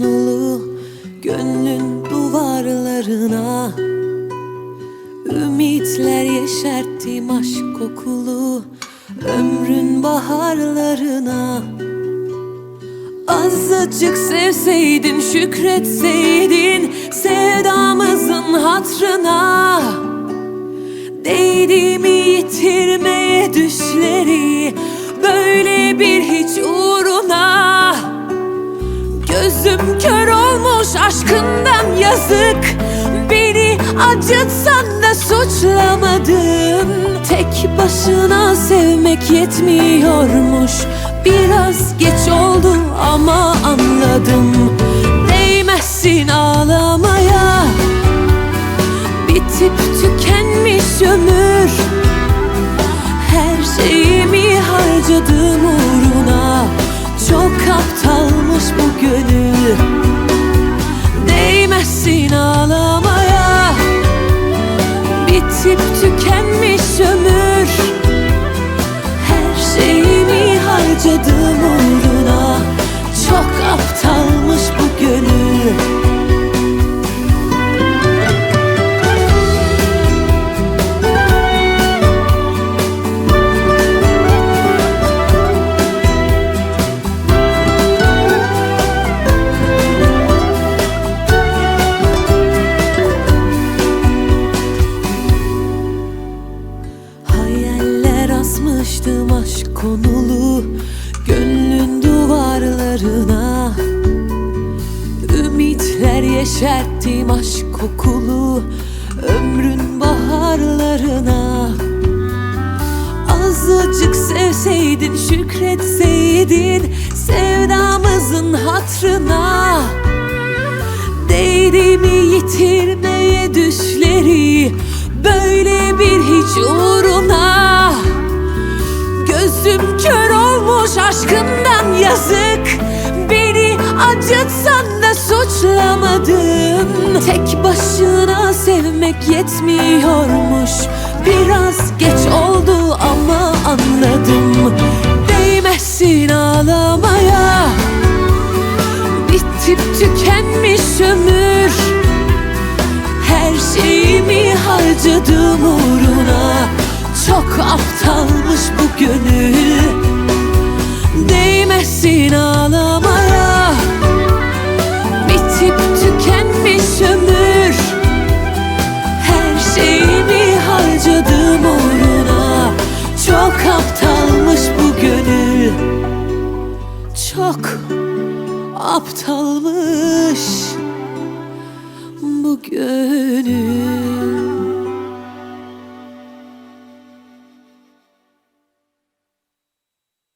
konulu Gönlün duvarlarına. Ümitler yeşerttim aşk kokulu Ömrün baharlarına. Azıcık sevseydin şükretseydin Sevdamızın hatrına. Değdi mi yitirmeye düşleri Böyle bir hiç uğruna Gözüm kör olmuş aşkından yazık. Beni acıtsan da suçlamadın. Tek başına sevmek yetmiyormuş. Biraz geç oldu ama anladım. Değmezsin ağlamaya. Bitip tükenmiş ömür. Her şeyimi harcadım aptalmış bu gönül? Değmezsin ağlamaya. Bitip tükenmiş ömür. Her şeyimi harcadım aşk konulu Gönlün duvarlarına. Ümitler yeşerttim aşk kokulu Ömrün baharlarına. Azıcık sevseydin şükretseydin Sevdamızın hatrına kör olmuş aşkından yazık. Beni acıtsan da suçlamadın. Tek başına sevmek yetmiyormuş. Biraz geç oldu ama anladım. Değmezsin ağlamaya. Bitip tükenmiş ömür. Her şeyimi harcadım uğruna Çok aptalmış bu gönül. Değmezsin ağlamaya. Bitip tükenmiş ömür. Her şeyimi harcadım uğruna Çok aptalmış bu gönül. Çok aptalmış bu gönül